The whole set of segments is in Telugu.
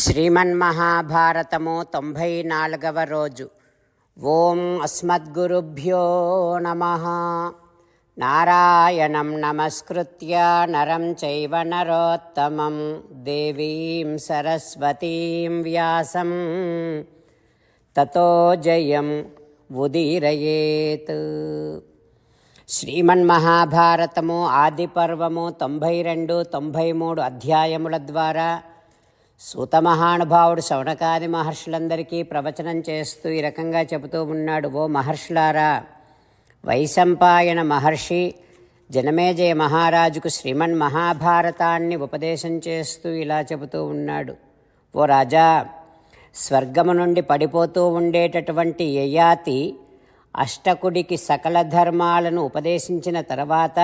శ్రీమన్మహాభారతము తొంభై నాలుగవ రోజు. ఓం అస్మద్గురుభ్యో నమ. నారాయణం నమస్కృత్య నరం చైవ నరోత్తమం. దేవీం సరస్వతీం వ్యాసం. తతో జయం ఉదీరయేత్. శ్రీమన్మహాభారతము ఆది పర్వము తొంభై రెండు తొంభై మూడు అధ్యాయముల ద్వారా సూత మహానుభావుడు శౌనకాది మహర్షులందరికీ ప్రవచనం చేస్తూ ఈ రకంగా చెబుతూ ఉన్నాడు ఓ మహర్షులారా వైశంపాయన మహర్షి జనమేజయ మహారాజుకు శ్రీమన్ మహాభారతాన్ని ఉపదేశం చేస్తూ ఇలా చెబుతూ ఉన్నాడు. ఓ రాజా స్వర్గము నుండి పడిపోతూ ఉండేటటువంటి యయాతి అష్టకుడికి సకల ధర్మాలను ఉపదేశించిన తర్వాత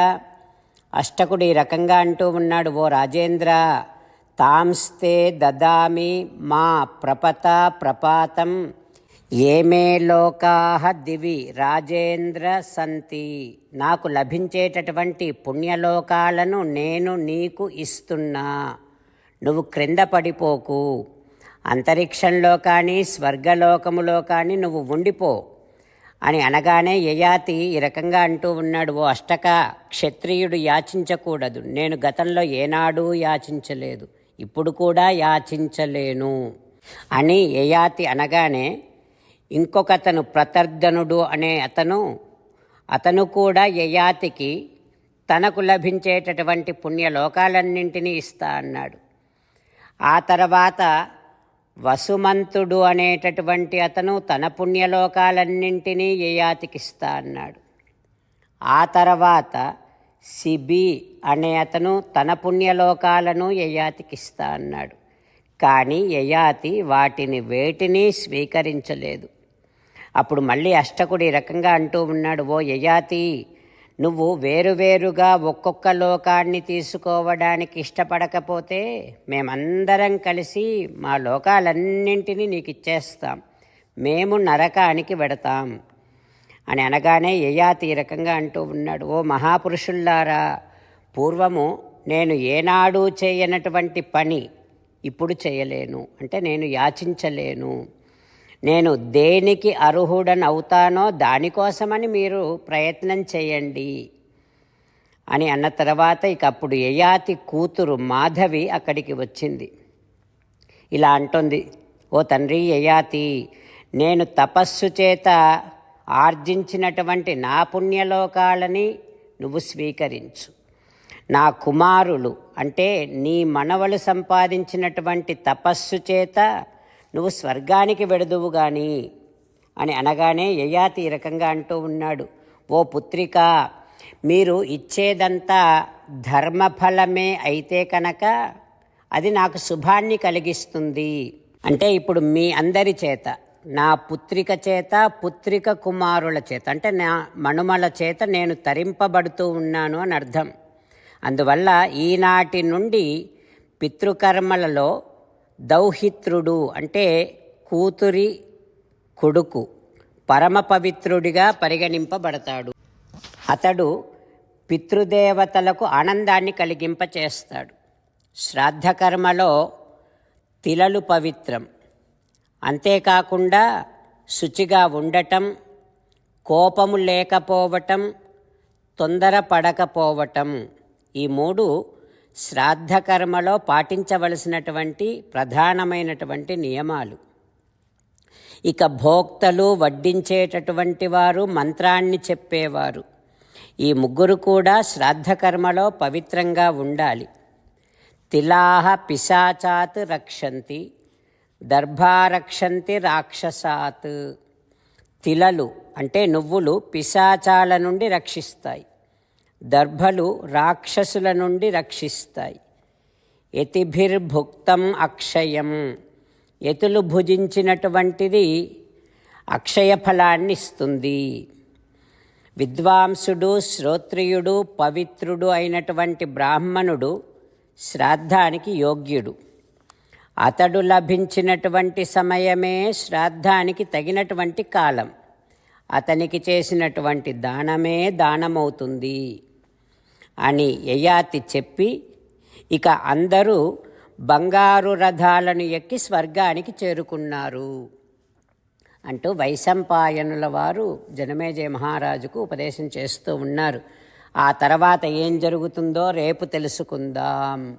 అష్టకుడు ఈ రకంగా అంటూ ఉన్నాడు ఓ రాజేంద్ర తాంస్తే దదామి మా ప్రపత ప్రపాతం. ఏమే లోకా దివి రాజేంద్ర సంతి. నాకు లభించేటటువంటి పుణ్యలోకాలను నేను నీకు ఇస్తున్నా. నువ్వు క్రింద పడిపోకు. అంతరిక్షంలో కానీ స్వర్గలోకములో కానీ నువ్వు ఉండిపో. అని అనగానే యయాతి ఈ రకంగా అంటూ ఉన్నాడు ఓ అష్టక క్షత్రియుడు యాచించకూడదు. నేను గతంలో ఏనాడూ యాచించలేదు. ఇప్పుడు కూడా యాచించలేను అని యయాతి అనగానే ఇంకొకతను ప్రతర్ధనుడు అనే అతను అతను కూడా యయాతికి తనకు లభించేటటువంటి పుణ్యలోకాలన్నింటినీ ఇస్తా అన్నాడు. ఆ తర్వాత వసుమంతుడు అనేటటువంటి అతను తన పుణ్యలోకాలన్నింటినీ యయాతికిస్తా అన్నాడు. ఆ తర్వాత సిబి అనే అతను తన పుణ్యలోకాలను యయాతికిస్తా అన్నాడు. కానీ యయాతి వాటిని వేటిని స్వీకరించలేదు. అప్పుడు మళ్ళీ అష్టకుడు ఈ రకంగా అంటూ ఉన్నాడు ఓ యయాతి నువ్వు వేరువేరుగా ఒక్కొక్క లోకాన్ని తీసుకోవడానికి ఇష్టపడకపోతే మేమందరం కలిసి మా లోకాలన్నింటినీ నీకు ఇచ్చేస్తాం. మేము నరకానికి వెడతాం. అని అనగానే యయాతి ఈ రకంగా అంటూ ఉన్నాడు ఓ మహాపురుషుల్లారా పూర్వము నేను ఏనాడు చేయనటువంటి పని ఇప్పుడు చేయలేను అంటే నేను యాచించలేను. నేను దేనికి అర్హుడని అవుతానో దానికోసమని మీరు ప్రయత్నం చేయండి. అని అన్న తర్వాత ఇక అప్పుడు యయాతి కూతురు మాధవి అక్కడికి వచ్చింది. ఇలా అంటుంది ఓ తండ్రి యయాతి నేను తపస్సు చేత ఆర్జించినటువంటి నా పుణ్యలోకాలని నువ్వు స్వీకరించు. నా కుమారులు అంటే నీ మనవలు సంపాదించినటువంటి తపస్సు చేత నువ్వు స్వర్గానికి వెడదువు గాని అని అనగానే యయాతి ఈ రకంగా అంటూ ఉన్నాడు. ఓ పుత్రిక మీరు ఇచ్చేదంతా ధర్మఫలమే అయితే కనుక అది నాకు శుభాన్ని కలిగిస్తుంది. అంటే ఇప్పుడు మీ అందరి చేత నా పుత్రిక చేత పుత్రిక కుమారుల చేత. అంటే నా మనుమల చేత నేను తరింపబడుతూ ఉన్నాను అని అర్థం. అందువల్ల ఈనాటి నుండి పితృకర్మలలో దౌహిత్రుడు అంటే కూతురి కొడుకు పరమ పవిత్రుడిగా పరిగణింపబడతాడు. అతడు పితృదేవతలకు ఆనందాన్ని కలిగింపచేస్తాడు. శ్రాద్ధకర్మలో తిలలు పవిత్రం. అంతేకాకుండా శుచిగా ఉండటం కోపము లేకపోవటం తొందరపడకపోవటం ఈ మూడు శ్రాద్ధకర్మలో పాటించవలసినటువంటి ప్రధానమైనటువంటి నియమాలు. ఇక భోక్తలు వడ్డించేటటువంటి వారు మంత్రాన్ని చెప్పేవారు. ఈ ముగ్గురు కూడా శ్రాద్ధకర్మలో పవిత్రంగా ఉండాలి. తిలాహ పిశాచాత్ రక్షంతి. దర్భారక్షంతి రాక్షసాత్. తిలలు అంటే నువ్వులు పిశాచాల నుండి రక్షిస్తాయి. దర్భలు రాక్షసుల నుండి రక్షిస్తాయి. యతిభిర్భుక్తం అక్షయం. యతులు భుజించినటువంటిది అక్షయ ఫలాన్ని ఇస్తుంది. విద్వాంసుడు శ్రోత్రియుడు పవిత్రుడు అయినటువంటి బ్రాహ్మణుడు శ్రాద్ధానికి యోగ్యుడు. అతడు లభించినటువంటి సమయమే శ్రాద్ధానికి తగినటువంటి కాలం. అతనికి చేసినటువంటి దానమే దానమవుతుంది అని యయాతి చెప్పి ఇక అందరూ బంగారు రథాలను ఎక్కి స్వర్గానికి చేరుకున్నారు అంటూ వైశంపాయనుల వారు జనమేజయ మహారాజుకు ఉపదేశం చేస్తూ ఉన్నారు. ఆ తర్వాత ఏం జరుగుతుందో రేపు తెలుసుకుందాం.